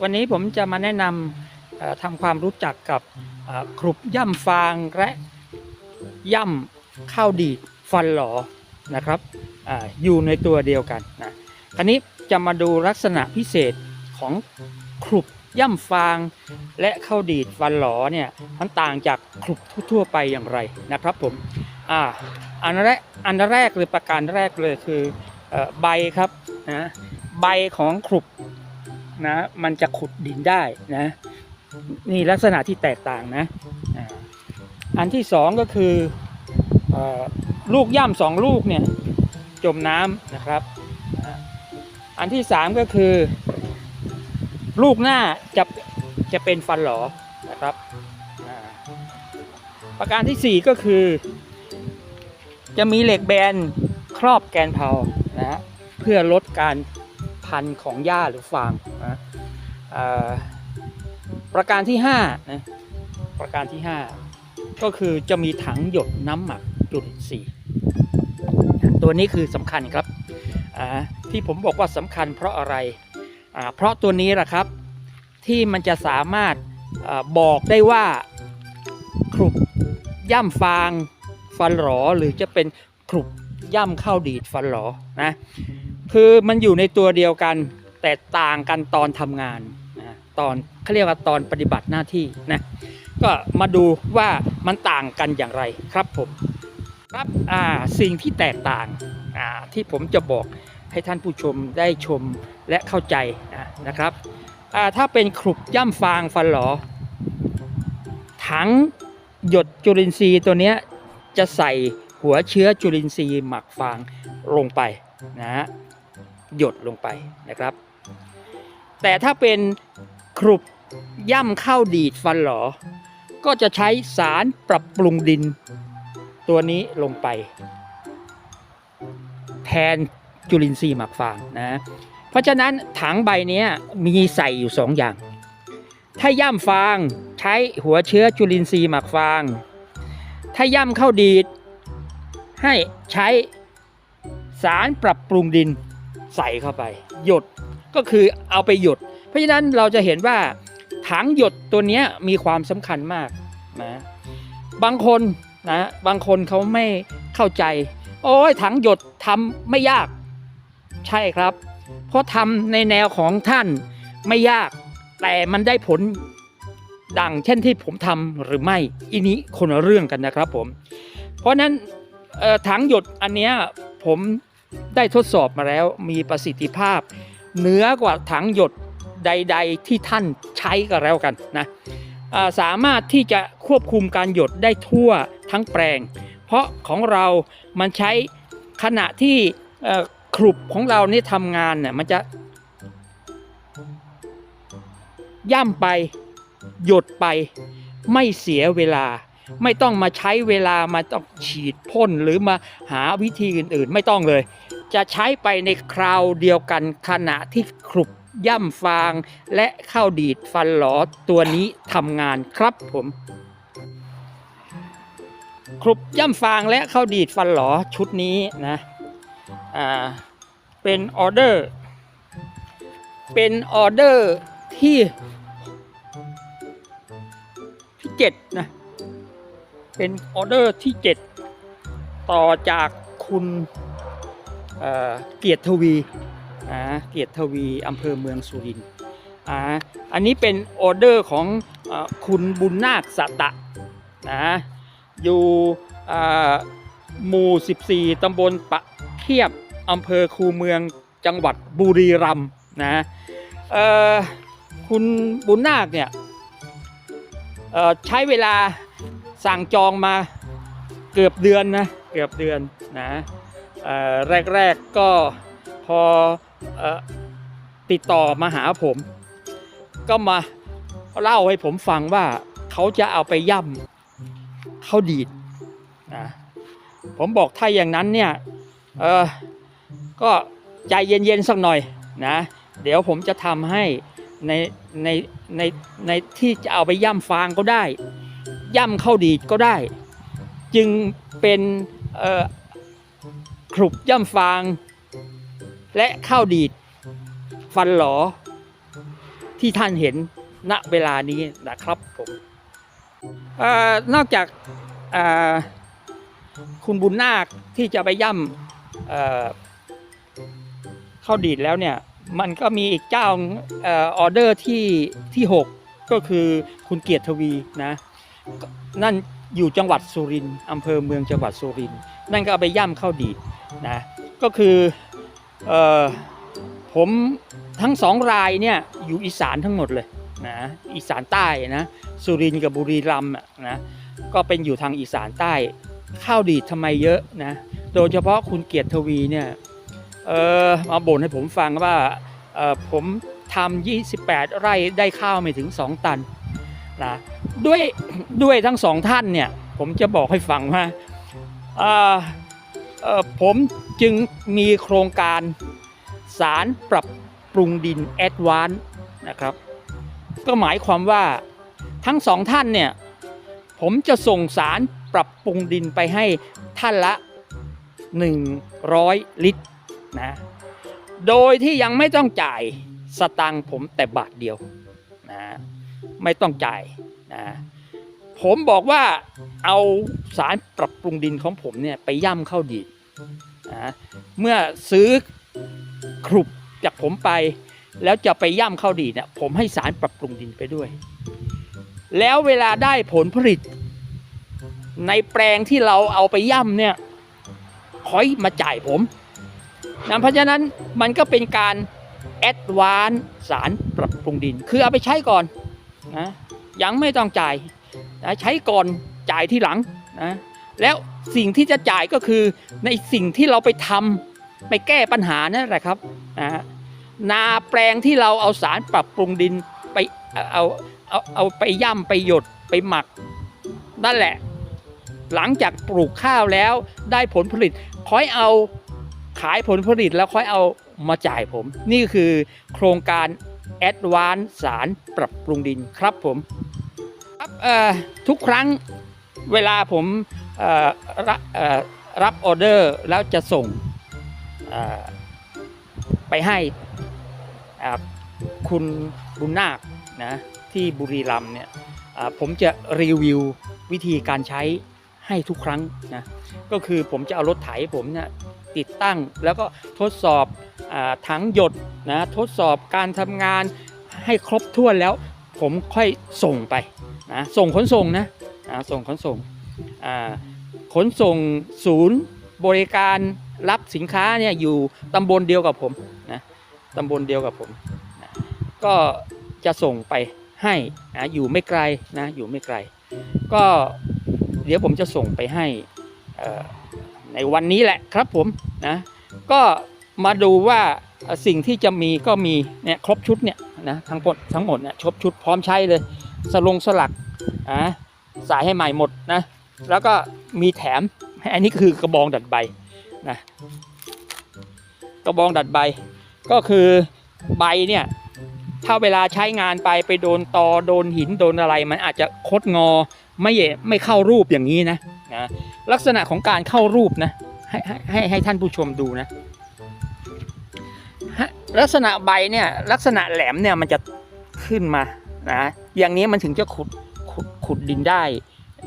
วันนี้ผมจะมาแนะนำทำความรู้จักกับครุบย่ำฟางและย่ำข้าวดีดฟันหลอนะครับออยู่ในตัวเดียวกันนะคราวนี้จะมาดูลักษณะพิเศษของครุบย่ำฟางและข้าวดีดฟันหลอเนี่ยมันต่างจากครุบทั่วไปอย่างไรนะครับผมอ่าอันแรกอันแรกเลยประการแรกเลยคืออใบครับนะใบของครุบ นะ มันจะขุดดินได้นะ นี่ลักษณะที่แตกต่างนะ อันที่สองก็คืออลูกย่ำสองลูกเนี่ยจมน้ำนะครับ อันที่สามก็คือ ลูกหน้าจะจะเป็นฟันหลอนะครับ ประการที่สี่ก็คือ จะมีเหล็กแบนครอบแกนเผานะเพื่อลดการ พันของหญ้าหรือฟางนะประการที่5นะประการที่ 5 ก็คือจะมีถังหยดน้ำหมักจุลินทรีย์ตัวนี้คือสำคัญครับที่ผมบอกว่าสำคัญเพราะอะไร เพราะตัวนี้แหละครับที่มันจะสามารถอบอกได้ว่าครุบย่ำฟางฟันหลอหรือจะเป็นครุบย่ำข้าวดีดฟันหลอนะ คือมันอยู่ในตัวเดียวกัน แต่ต่างกันตอนทำงานนะตอนเขาเรียกว่าตอนปฏิบัติหน้าที่นะก็มาดูว่ามันต่างกันอย่างไรครับผมครับอ่าสิ่งที่แตกต่างอ่าที่ผมจะบอกให้ท่านผู้ชมได้ชมและเข้าใจนะนะครับอ่าถ้าเป็นครุบย่ำฟางฟันหลอถังหยดจุลินทรีย์ตัวเนี้ยจะใส่หัวเชื้อจุลินทรีย์หมักฟางลงไปนะฮะ หยดลงไปนะครับ แต่ถ้าเป็นครุบย่ำข้าวดีดฟันหลอ ก็จะใช้สารปรับปรุงดิน ตัวนี้ลงไป แทนจุลินทรีย์หมักฟางนะเพราะฉะนั้นถังใบนี้มีใส่อยู่สองอย่าง ถ้าย่ำฟางใช้หัวเชื้อจุลินทรีย์หมักฟาง ถ้าย่ำข้าวดีดให้ใช้สารปรับปรุงดิน ใส่เข้าไป หยดก็คือเอาไปหยด เพราะฉะนั้นเราจะเห็นว่าถังหยดตัวนี้มีความสำคัญมากนะบางคนนะบางคนเขาไม่เข้าใจ โอ้ยถังหยดทำไม่ยาก ใช่ครับ เพราะทำในแนวของท่านไม่ยาก แต่มันได้ผลดังเช่นที่ผมทำหรือไม่อีนี้คนละเรื่องกันนะครับผม เพราะฉะนั้นถังหยดอันเนี้ยผม ได้ทดสอบมาแล้วมีประสิทธิภาพ เหนือกว่าถังหยดใด ๆ ที่ท่านใช้ก็แล้วกันนะสามารถที่จะควบคุมการหยดได้ทั่วทั้งแปลง เพราะของเรามันใช้ขณะที่ครุบของเรานี่ทำงานเนี่ยมันจะ ย่ำไปหยดไปไม่เสียเวลา ไม่ต้องมาใช้เวลามาต้องฉีดพ่นหรือมาหาวิธีอื่นๆ ไม่ต้องเลย จะใช้ไปในคราวเดียวกันขณะที่ครุบย่ำฟางและข้าวดีดฟันหลอตัวนี้ทำงานครับผมครุบย่ำฟางและข้าวดีดฟันหลอชุดนี้นะอ่าเป็นออเดอร์ เป็นออเดอร์ที่ที่เจ็ดนะเป็นออเดอร์ที่เจ็ดต่อจากคุณ เเกียรติทวีอ่าเกียรติทวีอำเภอเมืองสุรินทร์อ่าอันนี้เป็นออเดอร์ของอคุณบุญนาคสตะนะอยู่หมู่ 14 ตำบลปะเทียบอำเภอคูเมืองจังหวัดบุรีรัมย์นะคุณบุญนาคเนี่ยใช้เวลาสั่งจองมาเกือบเดือนนะเกือบเดือนนะ แรกๆก็พอเอ่อติดต่อมาหาผม ก็มาเล่าให้ผมฟังว่าเขาจะเอาไปย่ำข้าวดีดนะผมบอกถ้าอย่างนั้นเนี่ยเออก็ใจเย็นๆสักหน่อยนะเดี๋ยวผมจะทำให้ในในในในที่จะเอาไปย่ำฟางก็ได้ ย่ำข้าวดีดก็ได้ จึงเป็น เอ่อครุบย่ำฟาง และข้าวดีด ฟันหลอ ที่ท่านเห็นณเวลานี้นะครับผมอนอกจากคุณบุญนาคที่จะไปย่ำข้าวดีดแล้วเนี่ย มันก็มีอีกเจ้าออเดอร์ที่ที่ 6 ก็คือคุณเกียรติทวีนะนั่น อยู่จังหวัดสุรินทร์อำเภอเมืองจังหวัดสุรินทร์นั่นก็เอาไปย่ำข้าวดีดนะก็คือออผมทั้งสองรายเนี่ยอยู่อีสานทั้งหมดเลยนะอีสานใต้นะสุรินทร์กับบุรีรัมย์นะก็เป็นอยู่ทางอีสานใต้ข้าวดีดทำไมเยอะนะโดยเฉพาะคุณเกียรติทวีเนี่ยเออมาบ่นให้ผมฟังว่าเอ่อผมทำ28 ไร่ได้ข้าวไม่ถึง 2 ตันนะ ด้วยด้วยทั้งสองท่านเนี่ยผมจะบอกให้ฟังว่าผมจึงมีโครงการสารปรับปรุงดินแอดวานนะครับ ก็หมายความว่าทั้งสองท่านเนี่ยผมจะส่งสารปรับปรุงดินไปให้ท่านละ 100 ลิตรนะโดยที่ยังไม่ต้องจ่ายสตังค์ผมแต่บาทเดียวนะไม่ต้องจ่าย ผมบอกว่าเอาสารปรับปรุงดินของผมเนี่ยไปย่ำเข้าดีดนเมื่อซื้อครุบจากผมไป แล้วจะไปย่ำเข้าดีเนี่ยผมให้สารปรับปรุงดินไปด้วย แล้วเวลาได้ผลผลิต ในแปลงที่เราเอาไปย่ำเนี่ยคอยมาจ่ายผมนะเพราะฉะนั้นมันก็เป็นการแอดวานสารปรับปรุงดิน คือเอาไปใช้ก่อนนะ ยังไม่ต้องจ่ายนะใช้ก่อนจ่ายที่หลังนะแล้วสิ่งที่จะจ่ายก็คือในสิ่งที่เราไปทำไปแก้ปัญหานั่นแหละครับนะนาแปลงที่เราเอาสารปรับปรุงดินไปเอาเอาเอาไปย่ำไปหยดไปหมักนั่นแหละ หลังจากปลูกข้าวแล้วได้ผลผลิตคอยเอาขายผลผลิตแล้วค่อยเอามาจ่ายผม นี่คือโครงการ แอดวานสารปรับปรุงดินครับผมครับทุกครั้งเวลาผมรับออรับออเดอร์แล้วจะส่งไปให้คุณบุญนาคนะที่บุรีรัมเนี่ยผมจะรีวิววิธีการใช้ให้ทุกครั้งนะก็คือผมจะเอารถไถผมเนี่ย ติดตั้ง แล้วก็ทดสอบอถังหยดนะทดสอบการทำงานให้ครบถ้วนแล้ว ผมค่อยส่งไปนะส่งขนส่งนะอ่าส่งขนส่งขนส่งศูนย์บริการรับสินค้าเนี่ยอยู่ตำบลเดียวกับผมนะตำบลเดียวกับผมนะก็จะส่งไปให้นะอยู่ไม่ไกลนะอยู่ไม่ไกล ก็เดี๋ยวผมจะส่งไปให้อ่อ ในวันนี้แหละครับผมนะก็มาดูว่าสิ่งที่จะมีก็มีเนี่ยครบชุดเนี่ยนะทั้งหมดทั้งหมดเนี่ยครบชุดพร้อมใช้เลย สลงสลักอะสายให้ใหม่หมดนะแล้วก็มีแถมอันนี้คือกระบองดัดใบนะกระบองดัดใบ ก็คือใบเนี่ยถ้าเวลาใช้งานไปไปโดนตอโดนหินโดนอะไร มันอาจจะคดงอไม่เยไม่เข้ารูปอย่างนี้นะ นะลักษณะของการเข้ารูปนะให้ให้ให้ท่านผู้ชมดูนะลักษณะใบเนี่ยลักษณะแหลมเนี่ยมันจะขึ้นมานะอย่างนี้มันถึงจะขุดขุดขุดดินได้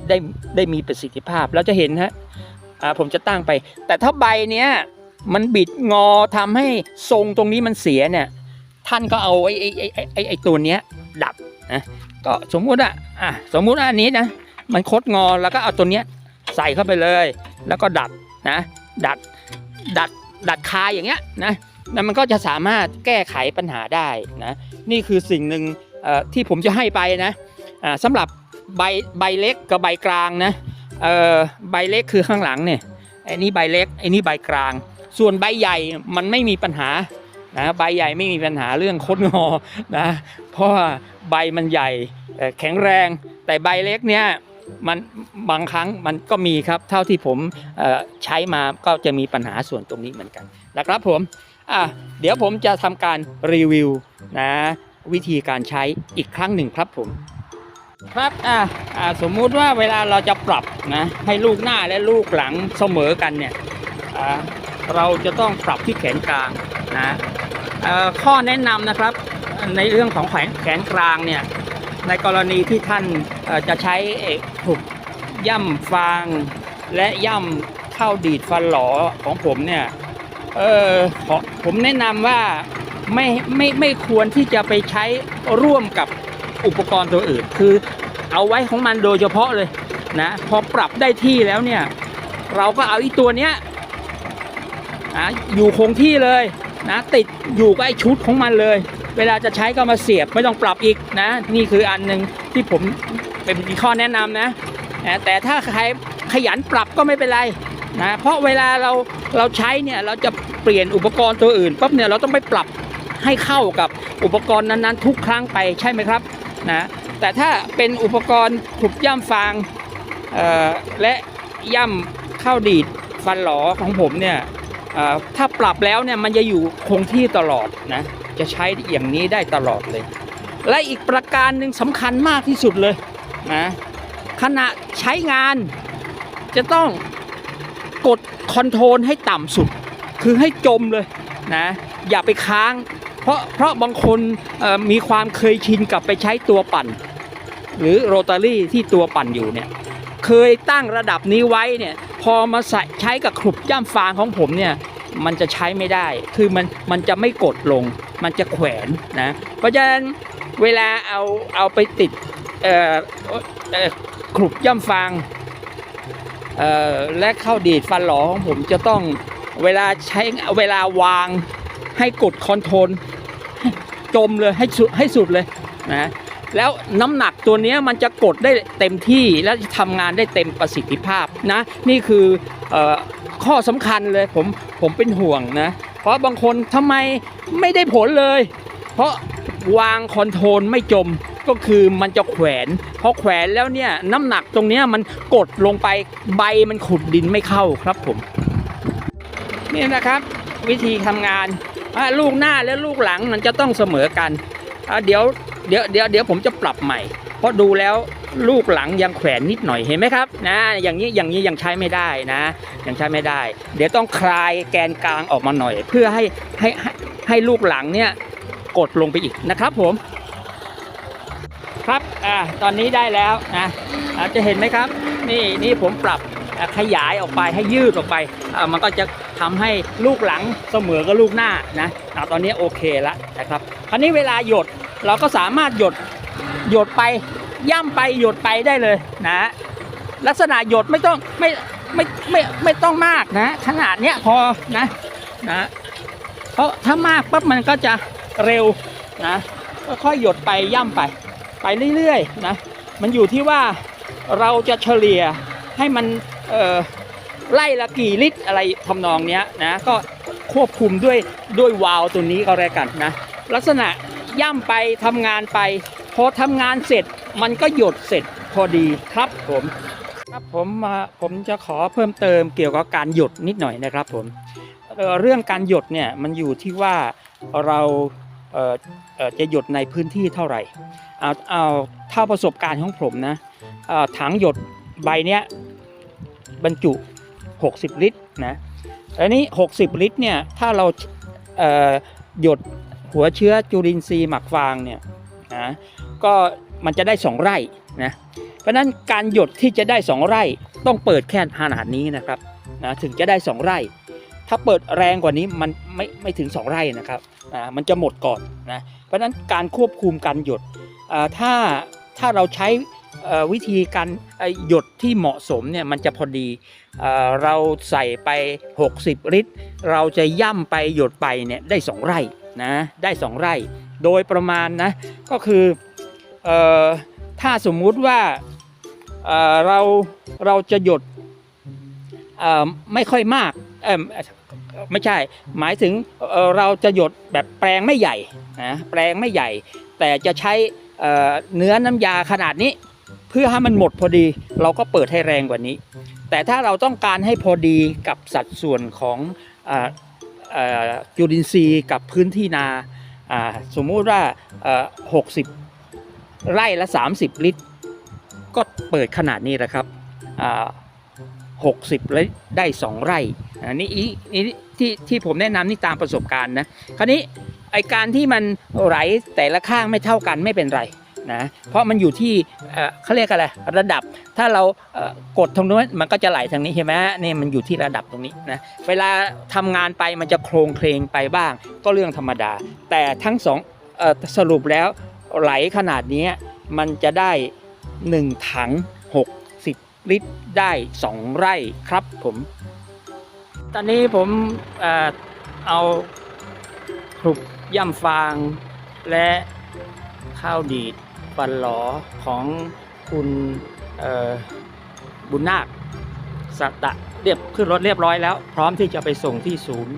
ได้ได้มีประสิทธิภาพเราจะเห็นฮะผมจะตั้งไป แต่ถ้าใบเนี้ยมันบิดงอทำให้ทรงตรงนี้มันเสียเนี่ยท่านก็เอาไอ้ไอ้ไอ้ไอ้ไอ้ตัวเนี้ยดับนะก็สมมุติอะอะสมมุติอันนี้นะมันคดงอแล้วก็เอาตัวเนี้ย ใส่เข้าไปเลย แล้วก็ดัดนะ ดัดดัดดัดคายอย่างเงี้ยนะแล้วมันก็จะสามารถแก้ไขปัญหาได้นะนี่คือสิ่งหนึ่งเอ่อที่ผมจะให้ไปนะสำหรับใบใบเล็กกับใบกลางนะเอ่อใบเล็กคือข้างหลังเนี่ยไอ้นี่ใบเล็กไอ้นี่ใบกลาง ส่วนใบใหญ่มันไม่มีปัญหานะใบใหญ่ไม่มีปัญหาเรื่องคดงอนะเพราะว่าใบมันใหญ่แข็งแรงแต่ใบเล็กเนี่ย มันบางครั้งมันก็มีครับเท่าที่ผมใช้มาก็จะมีปัญหาส่วนตรงนี้เหมือนกันนะครับผมอะเดี๋ยวผมจะทำการรีวิวนะวิธีการใช้อีกครั้งหนึ่งครับผมครับอะอะสมมุติว่าเวลาเราจะปรับนะให้ลูกหน้าและลูกหลังเสมอกันเนี่ยเราจะต้องปรับที่แขนกลางนะข้อแนะนำนะครับในเรื่องของแขนแขนกลางเนี่ย ในกรณีที่ท่านจะใช้เอ่อขุบย่ำฟางและย่ำข้าวดีดฟันหลอของผมเนี่ยเออขอผมแนะนำว่าไม่ไม่ไม่ควรที่จะไปใช้ร่วมกับอุปกรณ์ตัวอื่น คือเอาไว้ของมันโดยเฉพาะเลยนะพอปรับได้ที่แล้วเนี่ย เราก็เอาอีตัวเนี้ยนะอยู่คงที่เลยนะติดอยู่กับไอชุดของมันเลย เวลาจะใช้ก็มาเสียบไม่ต้องปรับอีกนะ นี่คืออันหนึ่งที่ผมเป็นข้อแนะนำนะ แต่ถ้าใครขยันปรับก็ไม่เป็นไรนะเพราะเวลาเราเราใช้เนี่ยเราจะเปลี่ยนอุปกรณ์ตัวอื่นปั๊บเนี่ยเราต้องไปปรับให้เข้ากับอุปกรณ์นั้นๆ ทุกครั้งไปใช่ไหมครับนะแต่ถ้าเป็นอุปกรณ์ขุบย่ำฟางและย่ำข้าวดีดฟันหลอของผมเนี่ยถ้าปรับแล้วเนี่ยมันจะอยู่คงที่ตลอดนะ จะใช้อย่างนี้ได้ตลอดเลย และอีกประการหนึ่งสำคัญมากที่สุดเลยนะขณะใช้งานจะต้องกดคอนโทรลให้ต่ำสุด คือให้จมเลยนะอย่าไปค้าง เพราะเพราะบางคนมีความเคยชินกับไปใช้ตัวปั่น หรือโรตารี่ที่ตัวปั่นอยู่เนี่ยเคยตั้งระดับนี้ไว้เนี่ยพอมาใส่ใช้กับขลุบย่ำฟางของผมเนี่ยมันจะใช้ไม่ได้ คือมันมันจะไม่กดลง มันจะแขวนนะเพราะฉะนั้นเวลาเอาเอาไปติดขลุบย่ำฟางและเข้าดีดฟันหลอของผมจะต้องเวลาใช้เวลาวางให้กดคอนโทรลจมเลยให้สุดให้สุดเลยนะแล้วน้ำหนักตัวนี้มันจะกดได้เต็มที่และทำงานได้เต็มประสิทธิภาพนะนี่คือออข้อสำคัญเลยผมผมเป็นห่วงนะ เพราะบางคนทำไมไม่ได้ผลเลย เพราะวางคอนโทรลไม่จมก็คือมันจะแขวนพอแขวนแล้วเนี่ยน้ำหนักตรงเนี้ยมันกดลงไปใบมันขุดดินไม่เข้าครับผมนี่นะครับ วิธีทำงานลูกหน้าและลูกหลังมันจะต้องเสมอกันเดี๋ยวเดี๋ยวเดี๋ยวเดี๋ยวผมจะปรับใหม่ เพราะดูแล้ว ลูกหลังยังแขวนนิดหน่อยเห็นไหมครับนะอย่างนี้อย่างนี้ยังใช้ไม่ได้นะยังใช้ไม่ได้ เดี๋ยวต้องคลายแกนกลางออกมาหน่อย เพื่อให้ให้ให้ให้ลูกหลังเนี่ยกดลงไปอีกนะครับผม ครับอ่าตอนนี้ได้แล้วนะอาจะเห็นไหมครับ นี่นี่ผมปรับขยายออกไปให้ยืดออกไปอ่ามันก็จะทำให้ลูกหลังเสมอกับลูกหน้านะตอนนี้โอเคแล้วนะครับคราวนี้เวลาหยดเราก็สามารถหยดหยดไป ย่ำไปหยดไปได้เลยนะ ลักษณะหยดไม่ต้องไม่ไม่ไม่ไม่ต้องมากนะ ขนาดเนี้ยพอนะนะเพราะถ้ามากปั๊บมันก็จะเร็วนะค่อยหยดไปย่ำไป ไปเรื่อยๆนะมันอยู่ที่ว่าเราจะเฉลี่ยให้มันเอ่อไล่ละกี่ลิตรอะไรทำนองเนี้ยนะก็ควบคุมด้วยด้วยวาล์วตัวนี้ก็แล้วกันนะลักษณะย่ำไปทำงานไป พอทำงานเสร็จมันก็หยดเสร็จพอดีครับผมครับผมมาผมจะขอเพิ่มเติมเกี่ยวกับการหยดนิดหน่อยนะครับผมเรื่องการหยดเนี่ยมันอยู่ที่ว่าเราเออเออจะหยดในพื้นที่เท่าไหร่เอาเอาเท่าประสบการณ์ของผมนะถังหยดใบเนี้ยบรรจุ 60 ลิตรนะอันนี้ 60 ลิตรเนี่ยถ้าเราเออหยดหัวเชื้อจุลินทรีย์หมักฟางเนี่ย นะก็มันจะได้ 2 ไร่นะเพราะนั้นการหยดที่จะได้ 2 ไร่ต้องเปิดแค่ขนาดนี้นะครับนะถึงจะได้ 2 ไร่ ถ้าเปิดแรงกว่านี้มันไม่ไม่ถึง 2 ไร่นะครับอ่ามันจะหมดก่อนนะเพราะนั้นการควบคุมการหยดถ้าถ้าเราใช้วิธีการหยดที่เหมาะสมเนี่ยมันจะพอดีเอ่อเราใส่ไป 60 ลิตร เราจะย่ำไปหยดไปเนี่ยได้ 2 ไร่นะได้ 2 ไร่ โดยประมาณนะก็คือออถ้าสมมุติว่าเเราเราจะหยดไม่ค่อยมากไม่ใช่หมายถึงเเราจะหยดแบบแปลงไม่ใหญ่นะแปลงไม่ใหญ่ แต่จะใช้เเนื้อน้ำยาขนาดนี้ เพื่อให้มันหมดพอดีเราก็เปิดให้แรงกว่านี้ แต่ถ้าเราต้องการให้พอดีกับสัดส่วนของออจุลินทรีย์กับพื้นที่นา สมมุติว่า60ไร่ละ 30 ลิตร ก็เปิดขนาดนี้แหละครับ60ไร่ได้ 2 ไร่อันนี้นี่ที่ที่ผมแนะนำนี่ตามประสบการณ์นะ คราวนี้ไอการที่มันไหลแต่ละข้างไม่เท่ากันไม่เป็นไร นะเพราะมันอยู่ที่เขาเรียกอะไรระดับถ้าเรากดตรงนู้นมันก็จะไหลทางนี้ใช่ไหมนี่มันอยู่ที่ระดับตรงนี้นะเวลาทำงานไปมันจะโครงเคลงไปบ้าง ก็เรื่องธรรมดา แต่ทั้งสองสรุปแล้วไหลขนาดนี้มันจะได้ 1 ถัง 60 ลิตรได้ 2 ไร่ครับผม ตอนนี้ผมเอาครุบย่ำฟางและข้าวดีด ฟันหลอของคุณบุญนาคสตะเรียบขึ้นรถเรียบร้อยแล้ว พร้อมที่จะไปส่งที่ศูนย์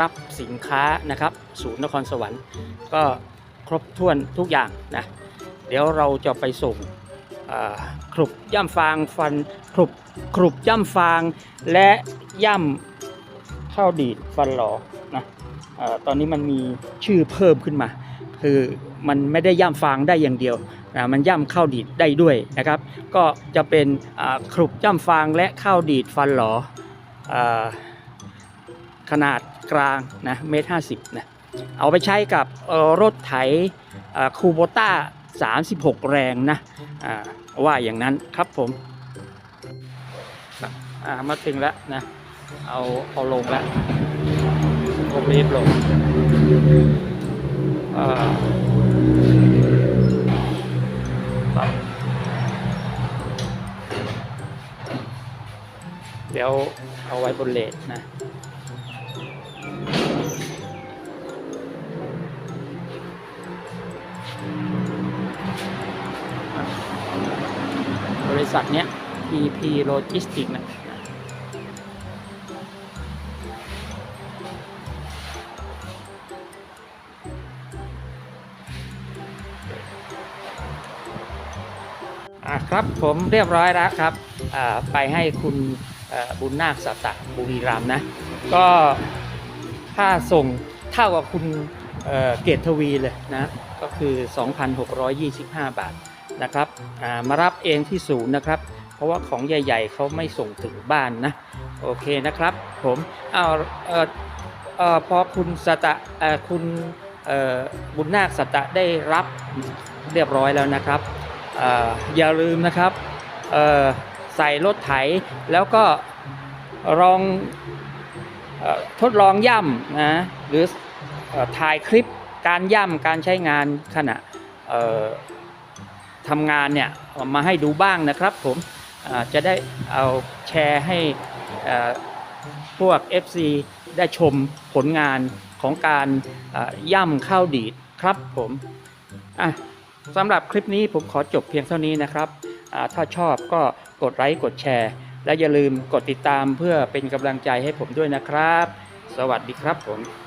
รับสินค้านะครับ ศูนย์นครสวรรค์ ก็ครบถ้วนทุกอย่างนะเดี๋ยวเราจะไปส่งครุบย่ำฟางฟันครุบครุบย่ำฟางและย่ำข้าวดีดฟันหลอนะอตอนนี้มันมีชื่อเพิ่มขึ้นมา คือมันไม่ได้ย่ำฟางได้อย่างเดียวนะมันย่ำข้าวดีดได้ด้วยนะครับ ก็จะเป็นครุบย่ำฟางและข้าวดีดฟันหลออขนาดกลางนะเมตรห้าสิบนะเอาไปใช้กับรถไถคูโบต้า 36 แรงนะว่าอย่างนั้นครับผมมาถึงแล้วนะ เอาเอาลงแล้วผมรีบลง เดี๋ยวเอาไว้บนเลทนะบริษัทเนี้ย PP Logistics นะ ครับผมเรียบร้อยแล้วครับไปให้คุณบุญนาคสัตตะบุรีรัมนะ ก็ค่าส่งเท่ากับคุณเเกตทวีเลยนะ ก็คือ 2,625 บาทนะครับามารับเองที่ศูนย์นะครับ เพราะว่าของใหญ่ๆเขาไม่ส่งถึงบ้านนะ โอเคนะครับผมเอาเออเออพอคุณสตะคุณบุญนาคสตะได้รับเรียบร้อยแล้วนะครับ อย่าลืมนะครับใส่รถไถแล้วก็ลองอทดลองย่ำนะหรืออถ่ายคลิปการย่ำการใช้งานขณะทำงานเนี่ยมาให้ดูบ้างนะครับผมจะได้เอาแชร์ให้เอ่อพวก FC ได้ชมผลงานของการย่ำข้าวดีดครับผมอะ สำหรับคลิปนี้ผมขอจบเพียงเท่านี้นะครับถ้าชอบก็กดไลค์กดแชร์ และอย่าลืมกดติดตามเพื่อเป็นกำลังใจให้ผมด้วยนะครับ สวัสดีครับผม